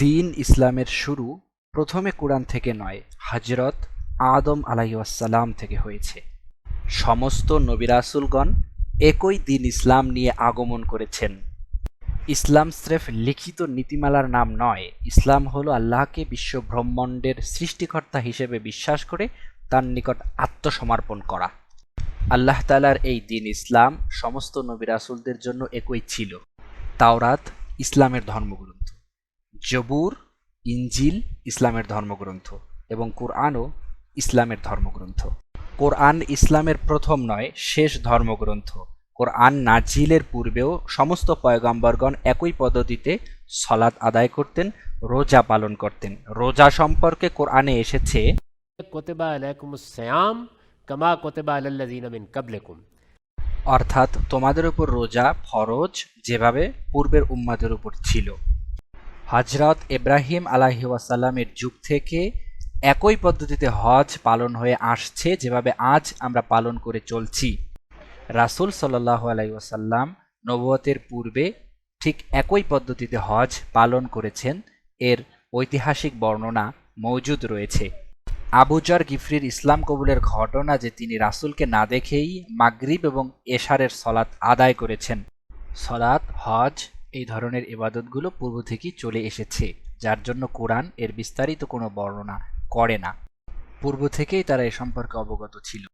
দিন ইসলামের শুরু প্রথমে কুরআন থেকে নয় হজরত আদম আলাইসাল্লাম থেকে হয়েছে। সমস্ত নবিরাসুলগণ একই দিন ইসলাম নিয়ে আগমন করেছেন। ইসলাম স্রেফ লিখিত নীতিমালার নাম নয়, ইসলাম হলো আল্লাহকে বিশ্ব ব্রহ্মাণ্ডের সৃষ্টিকর্তা হিসেবে বিশ্বাস করে তার নিকট আত্মসমর্পণ করা। আল্লাহ তালার এই দিন ইসলাম সমস্ত নবিরাসুলদের জন্য একই ছিল। তাওরাত ইসলামের ধর্মগ্রন্থ জবুর ইঞ্জিল ইসলামের ধর্মগ্রন্থ এবং কোরআনও ইসলামের ধর্মগ্রন্থ। কোরআন ইসলামের প্রথম নয় শেষ ধর্মগ্রন্থ। কোরআন নাজিলের পূর্বেও সমস্ত পয়গাম্বরগণ একই পদ্ধতিতে সলাদ আদায় করতেন রোজা পালন করতেন। রোজা সম্পর্কে কোরআনে এসেছে অর্থাৎ তোমাদের উপর রোজা ফরজ যেভাবে পূর্বের উম্মাদের উপর ছিল। হজরত ইব্রাহিম আলাহি ওয়াসাল্লামের যুগ থেকে একই পদ্ধতিতে হজ পালন হয়ে আসছে, যেভাবে আজ আমরা পালন করে চলছি। রাসূল সাল্লাহ আলাই ওয়াসাল্লাম নবুয়তের পূর্বে ঠিক একই পদ্ধতিতে হজ পালন করেছেন। এর ঐতিহাসিক বর্ণনা মজুদ রয়েছে। আবুজার গিফরির ইসলাম কবুলের ঘটনা যে তিনি রাসূলকে না দেখেই মাগরিব এবং এশারের সলাৎ আদায় করেছেন। সলাৎ, হজ এই ধরনের ইবাদতগুলো পূর্ব থেকেই চলে এসেছে, যার জন্য কোরআন এর বিস্তারিত কোনো বর্ণনা করে না। পূর্ব থেকেই তারা এ সম্পর্কে অবগত ছিল।